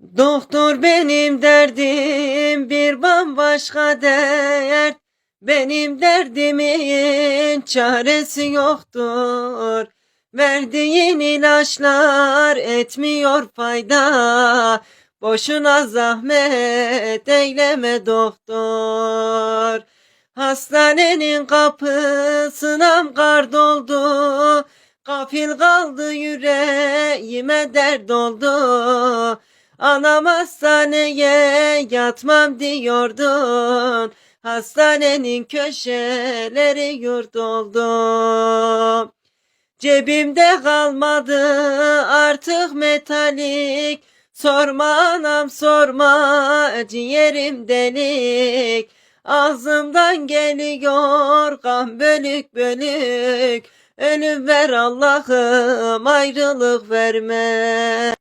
Doktor benim derdim bir bambaşka dert. Benim derdimin çaresi yoktur. Verdiğin ilaçlar etmiyor fayda. Boşuna zahmet eyleme doktor. Hastanenin kapısına kar doldu. Gafil kaldı yüreğime dert oldu. Anam hastaneye yatmam diyordun. Hastanenin köşeleri yurt oldu. Cebimde kalmadı artık metalik. Sorma anam sorma ciğerim delik. Ağzımdan geliyor kan bölük bölük. Ölüm ver Allah'ım ayrılık verme.